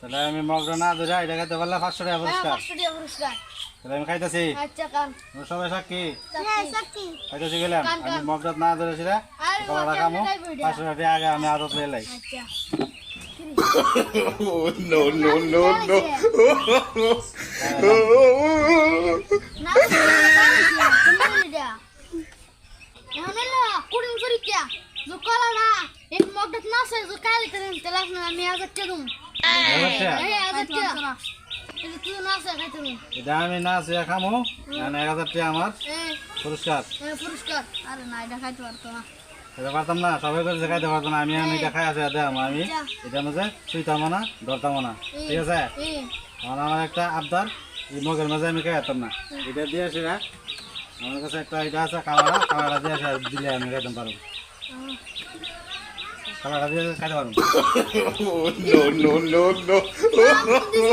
তাহলে আমি মগটা না ধরে এটা খাইতে পারলে পাঁচশো টাকা হ্যাঁ পুরস্কার। 500 টাকা পুরস্কার। তাহলে আমি খাইতেছি। আচ্ছা সবাই সাক্ষী? হ্যাঁ সাক্ষী। খাইতেছি গেলাম। আমি। মগটা না ধরেছিল আরে কলাটা খামো? পাঁচশো টাকা আগে আমি আদত লই লাই Oh no no no no! কুড়ি পরীক্ষা जो कलाडा एक मगत ना से जो काय करेन त्याला मी आज केदum হাজার টাকা ए आज केदा এটা তুই না সে খাইতে রুম এটা আমি না চেয়ে খামো মানে এক হাজার টাকা আমার এ পুরস্কার এ পুরস্কার আরে না এটা খাইতে পারতো না এটা পারতাম না সবাই করে যে খাইতে পারতো না আমি আমি এটা খাই আছে দেখাম আমি এটা মাঝে শুইতাম না ধরতাম না ঠিক আছে এ আমার আমার একটা আবদার এই মগের মাঝে আমি খাইতাম না এটা দিয়ে আসি না আমার কাছে একটা এটা আছে কালারা। কালারা দিয়ে আসে দিলে আমি খাইতাম পারব। কালারা দিয়ে খাইতে পারব। Oh no no no no!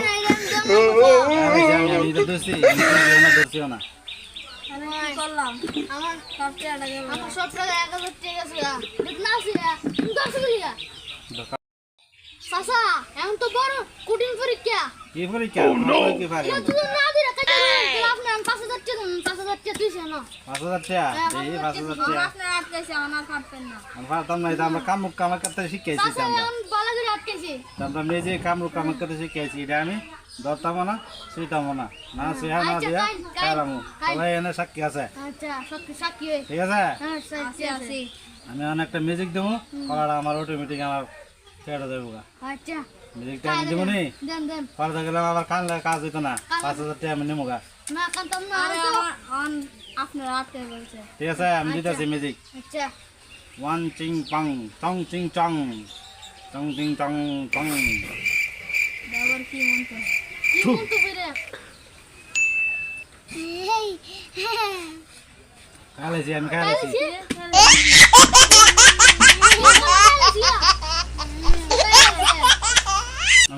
না এটা আমি জানি, আমি এটা ধরছি আমি না ধরছিও না। আমি করলাম? আমার সব টাকা আমার সব টাকা 1000 টাকা আছে না আছে তুমি দশ গলিয়া সাসা এখন তো বড় কঠিন পরীক্ষা। কি পরীক্ষা? আমার কি পারি? আমার না। আমরা কামরুক কামার করতে শিখেছি আমরা যে কামরুক কামার করতে শিখেছি এটা আমি ধরতাম না শুইতাম না। না শুয়া না আচ্ছা, দিয়া খাইলাম কাই- এনে সাক্ষী আছে। আচ্ছা হয়ে। ঠিক আছে? হ্যাঁ আছে আমি অনেকটা মিউজিক দেবো কলাটা আমার অটোমেটিক আমার ছেড়ে দেবো আচ্ছা মিউজিকটা আমি দেবো নি দেন দেন পরে গেলাম আবার কান লাগে কাজ হইতো না পাঁচ হাজার টাকা আমি নেব গা না কান্তাম না আরে আপনার আটকে বলছে ঠিক আছে আমি দিতেছি মিউজিক আচ্ছা ওয়ান চিং পাং চং চিং চং চং চিং চং চং দাবার কি মনতো কি থু। মনতো ফিরে আমি খাইলেছি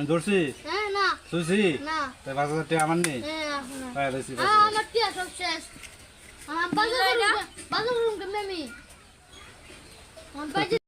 আমি ধরছি। হ্যাঁ না। শুইছি না। তাই পাঁচ হাজার টাকা আমার নেই হ্যাঁ আপনার খাইলেছি আমার কি সব শেষ। আমার বাজার বাজার রুম কে মেমি? আমার বাজার